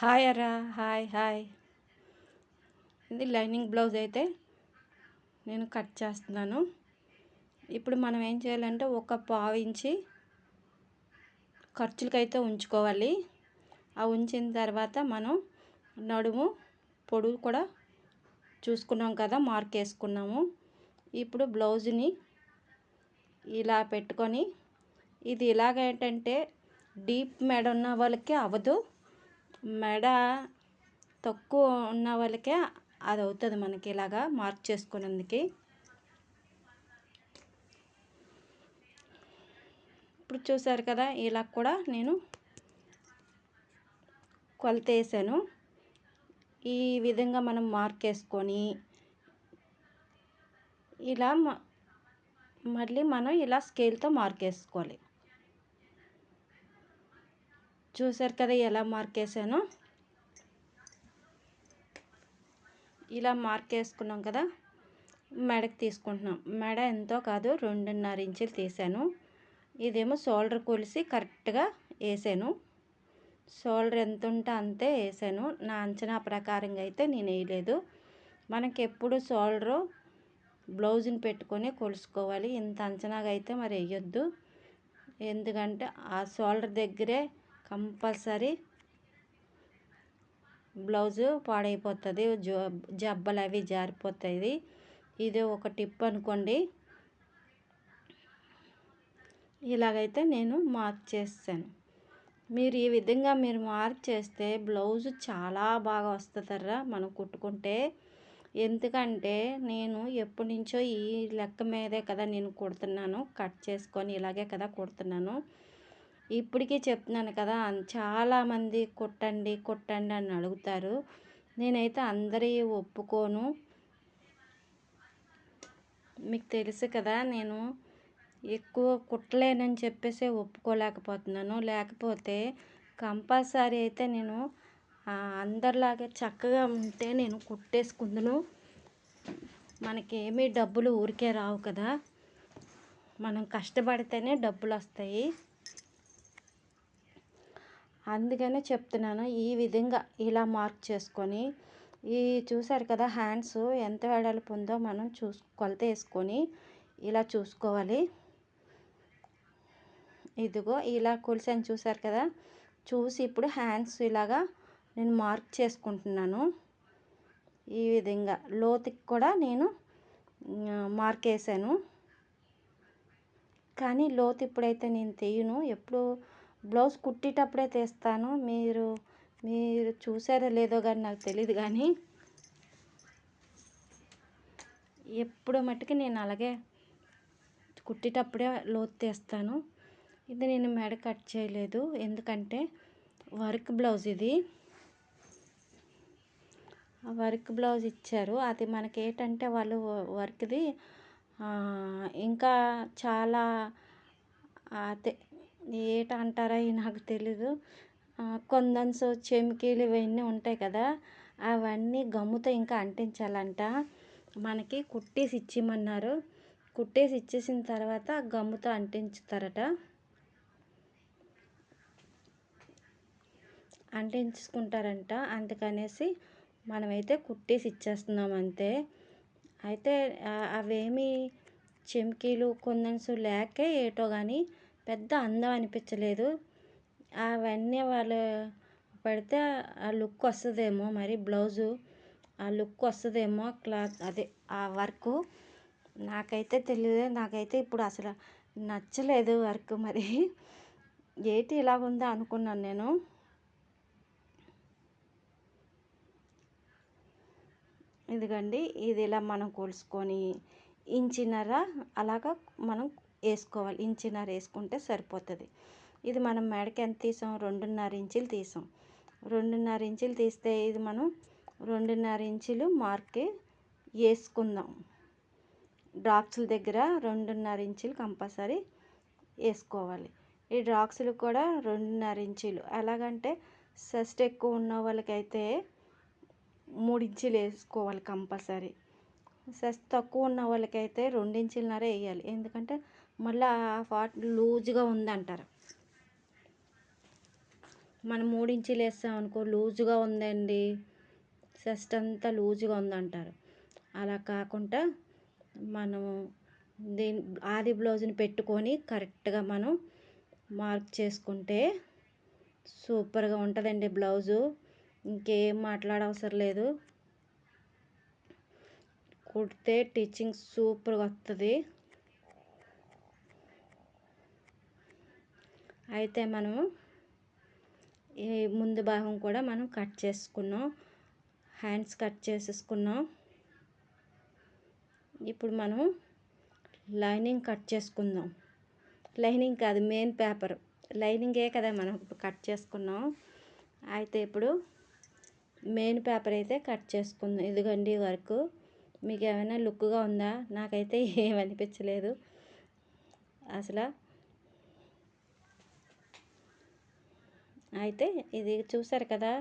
Hi అరా hi hi ఇది lining blouse అయితే నేను కట్ చేస్తున్నాను. ఇప్పుడు మనం ఏం చేయాలంటే ఒక పావు ఇంచి ఖర్చులకైతే ఉంచుకోవాలి. ఆ ఉంచిన తర్వాత మనం నడుము పొడుగు కూడా చూసుకున్నాం కదా మార్క్ వేసుకున్నాము. ఇప్పుడు బ్లౌజ్ని ఇలా పెట్టుకొని ఇది ఇలాగేంటంటే డీప్ మెడ ఉన్న వాళ్ళకి అవ్వదు. మెడ తక్కువ ఉన్న వాళ్ళకే అది అవుతుంది మనకి ఇలాగా మార్క్ చేసుకునేందుకు ఇప్పుడు చూసారు కదా ఇలా కూడా నేను కొలత వేసాను ఈ విధంగా మనం మార్క్ వేసుకొని ఇలా మళ్ళీ మనం ఇలా స్కేల్తో మార్క్ వేసుకోవాలి చూసారు కదా ఎలా మార్క్ వేసానో ఇలా మార్క్ వేసుకున్నాం కదా మెడకి తీసుకుంటున్నాం మెడ ఎంతో కాదు రెండున్నర ఇంచులు తీసాను ఇదేమో షోల్డర్ కొలిసి కరెక్ట్గా వేసాను షోల్డర్ ఎంత ఉంటే అంతే వేసాను నా అంచనా ప్రకారంగా అయితే నేను వేయలేదు మనకి ఎప్పుడు షోల్డరు బ్లౌజ్ని పెట్టుకొని కొలుసుకోవాలి ఇంత అంచనాగా అయితే మరి వేయొద్దు ఎందుకంటే ఆ షోల్డర్ దగ్గరే కంపల్సరీ బ్లౌజు పాడైపోతుంది జబ్బలు అవి జారిపోతాయి ఇది ఒక టిప్ అనుకోండి. ఇలాగైతే నేను మార్క్ చేస్తాను. మీరు ఈ విధంగా మీరు మార్క్ చేస్తే బ్లౌజ్ చాలా బాగా వస్తుందర్రా మనం కుట్టుకుంటే. ఎందుకంటే నేను ఎప్పటి నుంచో ఈ లెక్క మీదే కదా నేను కుడుతున్నాను కట్ చేసుకొని ఇలాగే కదా కుడుతున్నాను. ఇప్పటికీ చెప్తున్నాను కదా చాలామంది కుట్టండి కుట్టండి అని అడుగుతారు. నేనైతే అందరి ఒప్పుకోను. మీకు తెలుసు కదా నేను ఎక్కువ కుట్టలేనని చెప్పేసి ఒప్పుకోలేకపోతున్నాను. లేకపోతే కంపల్సరీ అయితే నేను అందరిలాగే చక్కగా ఉంటే నేను కుట్టేసుకుందును. మనకేమీ డబ్బులు ఊరికే రావు కదా. మనం కష్టపడితేనే డబ్బులు వస్తాయి అందుకనే చెప్తున్నాను ఈ విధంగా ఇలా మార్క్ చేసుకొని ఈ చూసారు కదా హ్యాండ్స్ ఎంత వెడల్పు ఉందో మనం చూసు కొలత వేసుకొని ఇలా చూసుకోవాలి. ఇదిగో ఇలా కొలిసాను చూసారు కదా చూసి ఇప్పుడు హ్యాండ్స్ ఇలాగా నేను మార్క్ చేసుకుంటున్నాను. ఈ విధంగా లోతుకి కూడా నేను మార్క్ వేసాను. కానీ లోతు ఇప్పుడైతే నేను తీయను. ఎప్పుడు బ్లౌజ్ కుట్టేటప్పుడే తీస్తాను. మీరు మీరు చూసారో లేదో కానీ నాకు తెలియదు కానీ ఎప్పుడు మట్టుకు నేను అలాగే కుట్టేటప్పుడే లోతు తీస్తాను. ఇది నేను మెడ కట్ చేయలేదు. ఎందుకంటే వర్క్ బ్లౌజ్ ఇది. వర్క్ బ్లౌజ్ ఇచ్చారు. అది మనకి ఏంటంటే వాళ్ళు వర్క్ది ఇంకా చాలా అదే ఏటంటారా నాకు తెలీదు. కొందన్స్ చెమికీలు ఇవన్నీ ఉంటాయి కదా అవన్నీ గమ్ముతో ఇంకా అంటించాలంట. మనకి కుట్టేసి ఇచ్చిమన్నారు కుట్టేసి ఇచ్చేసిన తర్వాత గమ్ముతో అంటించుతారట. అంటించుకుంటారంట. అందుకనేసి మనమైతే కుట్టేసి ఇచ్చేస్తున్నాం అంతే. అయితే అవేమి చెమికీలు కొందన్స్ లేకే ఏటో కానీ పెద్ద అందం అనిపించలేదు. అవన్నీ వాళ్ళు పెడితే ఆ లుక్ వస్తుందేమో మరి బ్లౌజు ఆ లుక్ వస్తుందేమో క్లాత్ అదే ఆ వర్క్. నాకైతే తెలియదు నాకైతే ఇప్పుడు అసలు నచ్చలేదు వర్క్ మరి. ఏంటి ఇలా ఉందో అనుకున్నాను నేను. ఇదిగండి ఇది ఇలా మనం కొలుసుకొని ఇంచినరా అలాగా మనం వేసుకోవాలి ఇంచున్నర వేసుకుంటే సరిపోతుంది. ఇది మనం మెడకి ఎంత తీసాం? రెండున్నర ఇంచులు తీసాం. రెండున్నర ఇంచులు తీస్తే ఇది మనం రెండున్నర ఇంచులు మార్కి వేసుకుందాం. డ్రాప్స్ల దగ్గర రెండున్నర ఇంచులు కంపల్సరీ వేసుకోవాలి. ఈ డ్రాక్స్లు కూడా రెండున్నర ఇంచులు. ఎలాగంటే సెస్ట్ ఎక్కువ ఉన్న వాళ్ళకైతే మూడు ఇంచులు వేసుకోవాలి కంపల్సరీ. సెస్ట్ తక్కువ ఉన్న వాళ్ళకైతే రెండించులన్నర వేయాలి. ఎందుకంటే మళ్ళీ ఆ లూజుగా ఉందంటారు. మనం మూడు ఇంచీలు వేస్తాం అనుకో లూజుగా ఉందండి. చెస్ట్ అంతా లూజుగా ఉందంటారు. అలా కాకుండా మనము దీని ఆది బ్లౌజ్ని పెట్టుకొని కరెక్ట్గా మనం మార్క్ చేసుకుంటే సూపర్గా ఉంటుందండి బ్లౌజు. ఇంకేం మాట్లాడవసరం లేదు. కుడితే టీచింగ్ సూపర్గా వస్తుంది అయితే మనము ఈ ముందు భాగం కూడా మనం కట్ చేసుకున్నాం. హ్యాండ్స్ కట్ చేసేసుకున్నాం. ఇప్పుడు మనం లైనింగ్ కట్ చేసుకుందాం. లైనింగ్ కాదు మెయిన్ పేపర్. లైనింగే కదా మనం ఇప్పుడు కట్ చేసుకున్నాం. అయితే ఇప్పుడు మెయిన్ పేపర్ అయితే కట్ చేసుకుందాం. ఇదిగండి వరకు. మీకు ఏమైనా లుక్గా ఉందా? నాకైతే ఏమనిపించలేదు అసలు అయితే ఇది చూసారు కదా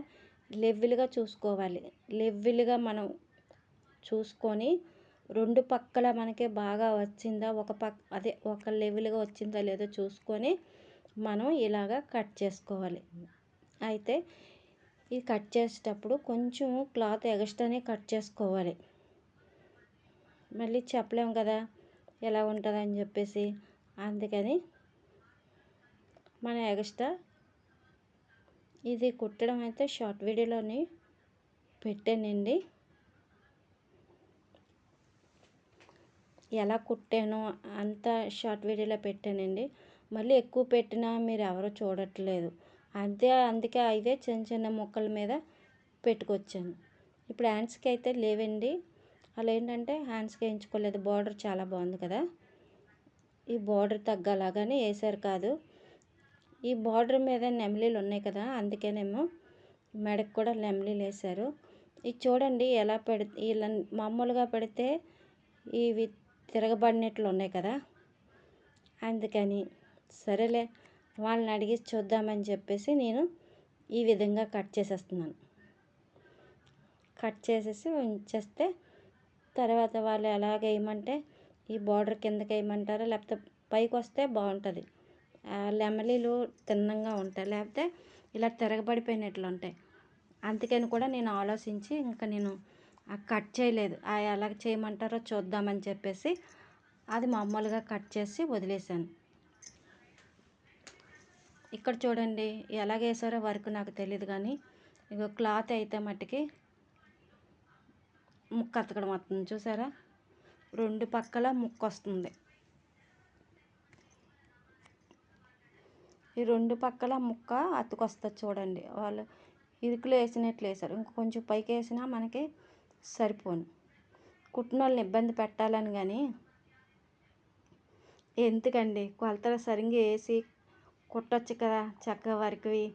లెవ్విల్గా చూసుకోవాలి. లెవ్విల్గా మనం చూసుకొని రెండు పక్కల మనకి బాగా వచ్చిందా ఒక పక్క అదే ఒక లెవెల్గా వచ్చిందా లేదో చూసుకొని మనం ఇలాగా కట్ చేసుకోవాలి. అయితే ఇది కట్ చేసేటప్పుడు కొంచెం క్లాత్ ఎగస్ట్రానే కట్ చేసుకోవాలి. మళ్ళీ చెప్పలేము కదా ఎలా ఉంటుందని చెప్పేసి. అందుకని మన ఎగస్ట్రా ఇది కుట్టడం అయితే షార్ట్ వీడియోలోని పెట్టానండి. ఎలా కుట్టానో అంత షార్ట్ వీడియోలో పెట్టానండి. మళ్ళీ ఎక్కువ పెట్టినా మీరు ఎవరు చూడట్లేదు. అంతే అందుకే అయితే చిన్న చిన్న ముక్కల మీద పెట్టుకొచ్చాను. ఇప్పుడు హ్యాండ్స్కి అయితే లేవండి. అలా ఏంటంటే హ్యాండ్స్కి వేయించుకోలేదు. బార్డర్ చాలా బాగుంది కదా. ఈ బార్డర్ తగ్గలాగానే వేసారు కాదు. ఈ బార్డర్ మీద నెమలీలు ఉన్నాయి కదా అందుకేనేమో మెడకు కూడా నెమలీలు వేశారు. ఇది చూడండి ఎలా పెడితే ఇలా మామూలుగా పెడితే ఇవి తిరగబడినట్లు ఉన్నాయి కదా. అందుకని సరేలే వాళ్ళని అడిగి చూద్దామని చెప్పేసి నేను ఈ విధంగా కట్ చేసేస్తున్నాను. కట్ చేసేసి ఉంచేస్తే తర్వాత వాళ్ళు ఎలాగ వేయమంటే ఈ బార్డర్ కిందకి వేయమంటారో లేకపోతే పైకి వస్తే బాగుంటుంది. లెమలీలు తిన్నంగా ఉంటాయి. లేకపోతే ఇలా తిరగబడిపోయినట్లు ఉంటాయి. అందుకని కూడా నేను ఆలోచించి ఇంకా నేను కట్ చేయలేదు. ఎలా చేయమంటారో చూద్దామని చెప్పేసి అది మామూలుగా కట్ చేసి వదిలేసాను ఇక్కడ చూడండి ఎలాగ వేసారో వర్క్ నాకు తెలియదు కానీ ఇక క్లాత్ అయితే మట్టుకి ముక్క అతకడం వస్తుంది. చూసారా? రెండు పక్కల ముక్క వస్తుంది. ఈ రెండు పక్కల ముక్క అతుకొస్తుంది చూడండి. వాళ్ళు ఇరుకులు వేసినట్లు వేసారు ఇంక కొంచెం పైకి వేసినా మనకి సరిపోను. కుట్టిన వాళ్ళని ఇబ్బంది పెట్టాలని కానీ ఎందుకండి? కొలతలు సరిగ్గా వేసి కుట్టచ్చు కదా చక్కగా వరకువి.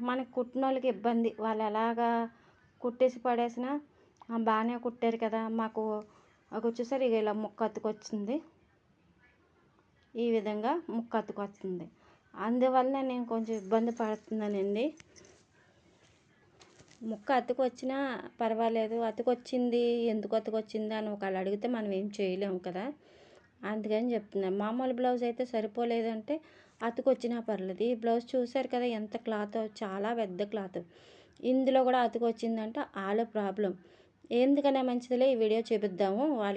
మనకి కుట్టిన వాళ్ళకి ఇబ్బంది. వాళ్ళు ఎలాగా కుట్టేసి పడేసినా బాగానే కుట్టారు కదా మాకు ఒక వచ్చేసరి ఇలా ముక్క అతుకొచ్చింది. ఈ విధంగా ముక్క అతుకొస్తుంది. అందువల్ల నేను కొంచెం ఇబ్బంది పడుతున్నానండి. ముక్క అతుకొచ్చినా పర్వాలేదు. అతుకొచ్చింది ఎందుకు అతుకొచ్చింది అని ఒకళ్ళు అడిగితే మనం ఏం చేయలేము కదా. అందుకని చెప్తున్నాను మామూలు బ్లౌజ్ అయితే సరిపోలేదంటే అతుకొచ్చినా పర్లేదు. ఈ బ్లౌజ్ చూసారు కదా ఎంత క్లాత్? చాలా పెద్ద క్లాత్. ఇందులో కూడా అతుకొచ్చిందంటే వాళ్ళ ప్రాబ్లం. ఎందుకనే మంచిదిలే ఈ వీడియో చూపిద్దాము. వాళ్ళకి